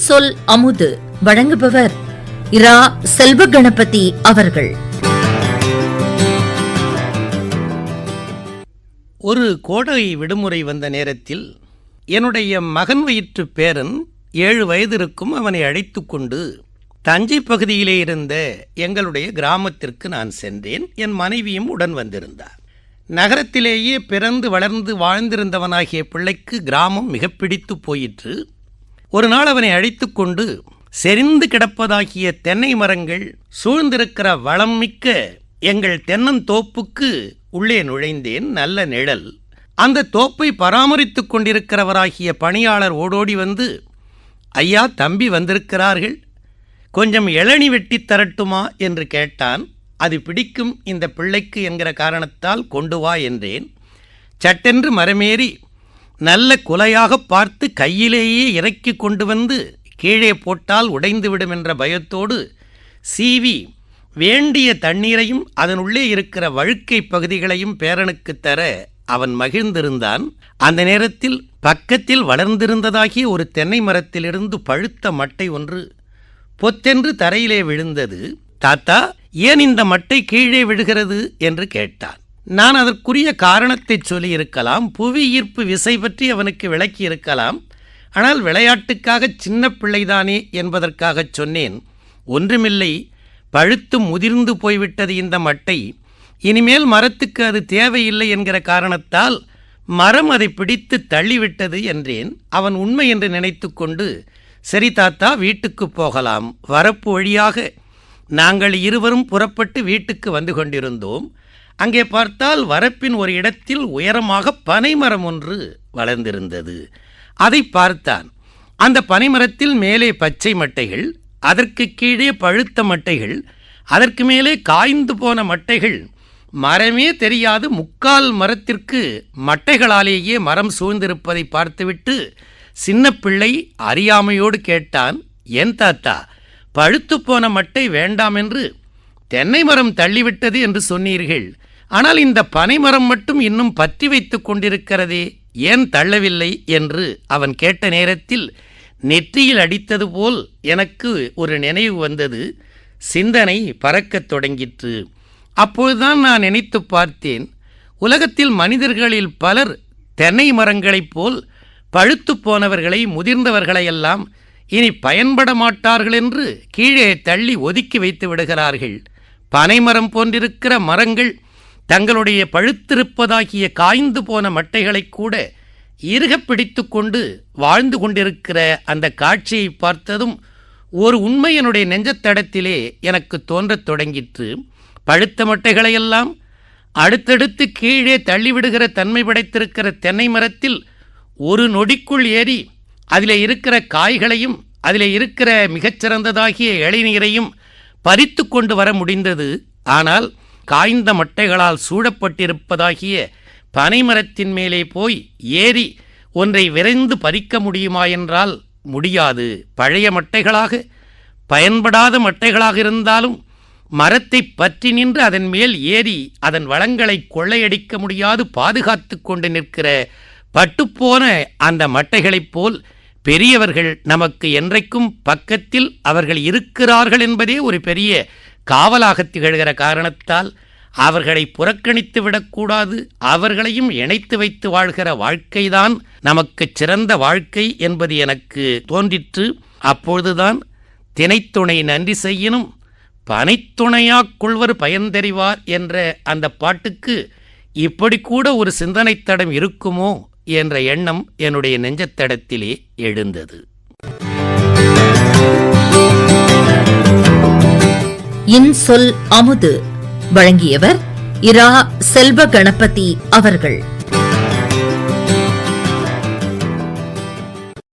சொல் அமுது. வழங்குபவர் இரா செல்வ கணபதி அவர்கள். ஒரு கோடை விடுமுறை வந்த நேரத்தில் என்னுடைய மகன் வயிற்று பேரன் ஏழு வயதிற்கும் அவனை அழைத்து கொண்டு தஞ்சை பகுதியிலே இருந்த எங்களுடைய கிராமத்திற்கு நான் சென்றேன். என் மனைவியும் உடன் வந்திருந்தார். நகரத்திலேயே பிறந்து வளர்ந்து வாழ்ந்திருந்தவனாகிய பிள்ளைக்கு கிராமம் மிக பிடித்து போயிற்று. ஒரு நாள் அவனை அழைத்து கொண்டு செறிந்து கிடப்பதாகிய தென்னை மரங்கள் சூழ்ந்திருக்கிற வளம் மிக்க எங்கள் தென்னந்தோப்புக்கு உள்ளே நுழைந்தேன் நல்ல நிழல். அந்த தோப்பை பராமரித்துக் கொண்டிருக்கிறவராகிய பணியாளர் ஓடோடி வந்து ஐயா தம்பி வந்திருக்கிறார்கள். கொஞ்சம் இளநி வெட்டி தரட்டுமா? என்று கேட்டான். அது பிடிக்கும் இந்த பிள்ளைக்கு என்கிற காரணத்தால் கொண்டு வா என்றேன். சட்டென்று மரமேறி நல்ல குலையாக பார்த்து கையிலேயே இறக்கி கொண்டு வந்து கீழே போட்டால் உடைந்துவிடும் என்ற பயத்தோடு சீவி வேண்டிய தண்ணீரையும் அதனுள்ளே இருக்கிற வழுக்கை பகுதிகளையும் பேரனுக்கு தர அவன் மகிழ்ந்திருந்தான். அந்த நேரத்தில் பக்கத்தில் வளர்ந்திருந்ததாகிய ஒரு தென்னை மரத்திலிருந்து பழுத்த மட்டை ஒன்று பொத்தென்று தரையிலே விழுந்தது. தாத்தா ஏன் இந்த மட்டை கீழே விழுகிறது? என்று கேட்டான். நான் அதற்குரிய காரணத்தை சொல்லியிருக்கலாம். புவி ஈர்ப்பு விசை பற்றி அவனுக்கு விளக்கி இருக்கலாம் ஆனால் விளையாட்டுக்காக சின்ன பிள்ளைதானே என்பதற்காகச் சொன்னேன். ஒன்றுமில்லை. பழுத்து முதிர்ந்து போய்விட்டது இந்த மட்டை. இனிமேல் மரத்துக்கு அது தேவையில்லை என்கிற காரணத்தால் மரம் அதை பிடித்து தள்ளிவிட்டது என்றேன். அவன் உண்மை என்று நினைத்துக்கொண்டு சரி தாத்தா வீட்டுக்கு போகலாம். வரப்பு வழியாக நாங்கள் இருவரும் புறப்பட்டு வீட்டுக்கு வந்து கொண்டிருந்தோம். அங்கே பார்த்தால் வரப்பின் ஒரு இடத்தில் உயரமாக பனைமரம் ஒன்று வளர்ந்திருந்தது. அதை பார்த்தான். அந்த பனைமரத்தில் மேலே பச்சை மட்டைகள் அதற்கு கீழே பழுத்த மட்டைகள் அதற்கு மேலே காய்ந்து போன மட்டைகள். மரமே தெரியாது முக்கால் மரத்திற்கு மட்டைகளாலேயே மரம் சூழ்ந்திருப்பதை பார்த்துவிட்டு சின்ன பிள்ளை அறியாமையோடு கேட்டான் ஏன் தாத்தா பழுத்து போன மட்டை வேண்டாம் என்று தென்னை மரம் தள்ளிவிட்டது என்று சொன்னீர்கள். ஆனால் இந்த பனைமரம் மட்டும் இன்னும் பற்றி வைத்து கொண்டிருக்கிறதே ஏன் தள்ளவில்லை என்று அவன் கேட்ட நேரத்தில் நெற்றியில் அடித்தது போல் எனக்கு ஒரு நினைவு வந்தது. சிந்தனை பறக்கத் தொடங்கிற்று. அப்பொழுதுதான் நான் நினைத்து பார்த்தேன் உலகத்தில் மனிதர்களில் பலர் தென்னை மரங்களைப் போல் பழுத்து போனவர்களை முதிர்ந்தவர்களையெல்லாம் இனி பயன்பட மாட்டார்கள் என்று கீழே தள்ளி ஒதுக்கி வைத்து விடுகிறார்கள். பனைமரம் போன்றிருக்கிற மரங்கள் தங்களுடைய பழுத்திருப்பதாகிய காய்ந்து போன மட்டைகளை கூட இறுகப் பிடித்து கொண்டு வாழ்ந்து கொண்டிருக்கிற அந்த காட்சியை பார்த்ததும் ஒரு உண்மை என்னுடைய நெஞ்சத்தடத்திலே எனக்கு தோன்றத் தொடங்கிற்று. பழுத்த மட்டைகளையெல்லாம் அடுத்தடுத்து கீழே தள்ளிவிடுகிற தன்மை படைத்திருக்கிற தென்னை மரத்தில் ஒரு நொடிக்குள் ஏறி அதில் இருக்கிற காய்களையும் அதில் இருக்கிற மிகச்சிறந்ததாகிய இளைநீரையும் பறித்து கொண்டு வர முடிந்தது. ஆனால் காய்ந்த மட்டைகளால் சூழப்பட்டிருப்பதாகிய பனைமரத்தின் மேலே போய் ஏறி ஒன்றை விரைந்து பறிக்க முடியுமா என்றால் முடியாது. பழைய மட்டைகளாக பயன்படாத மட்டைகளாக இருந்தாலும் மரத்தை பற்றி நின்று அதன் மேல் ஏறி அதன் வளங்களை கொள்ளையடிக்க முடியாது பாதுகாத்து கொண்டு நிற்கிற பட்டுப்போன அந்த மட்டைகளைப் போல் பெரியவர்கள் நமக்கு என்றைக்கும் பக்கத்தில் அவர்கள் இருக்கிறார்கள் என்பதே ஒரு பெரிய காவலாக திகழ்கிற காரணத்தால் அவர்களை புறக்கணித்து விடக்கூடாது அவர்களையும் இணைத்து வைத்து வாழ்கிற வாழ்க்கைதான் நமக்கு சிறந்த வாழ்க்கை என்பது எனக்கு தோன்றிற்று. அப்பொழுதுதான் தினைத்துணை நன்றி செய்யினும் பனைத்துணையாக் கொள்வர் பயன்தெறிவார் என்ற அந்த பாட்டுக்கு இப்படி கூட ஒரு சிந்தனை தடம் இருக்குமோ என்ற எண்ணம் என்னுடைய நெஞ்சத்தடத்திலே எழுந்தது. இன்சொல் அமுது. வழங்கியவர் இரா செல்வ கணபதி அவர்கள்.